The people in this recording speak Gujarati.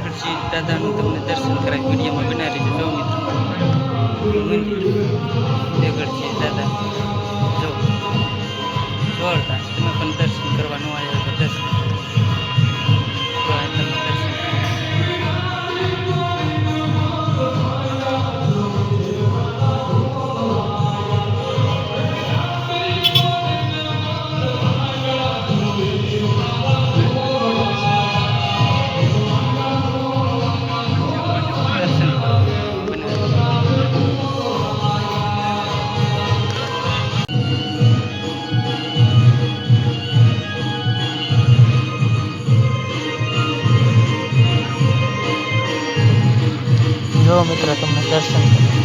પાલગઢજી દાદાનું તમને દર્શન કરાય વિડીયોમાં બનાવી દીધો મિત્રો મંદિર પાલગઢજી દાદા જો જોરદાર તમે પણ દર્શન કરવાનું આવ્યા દર્શન જો મિત્રો તમને દર્શન કરાવું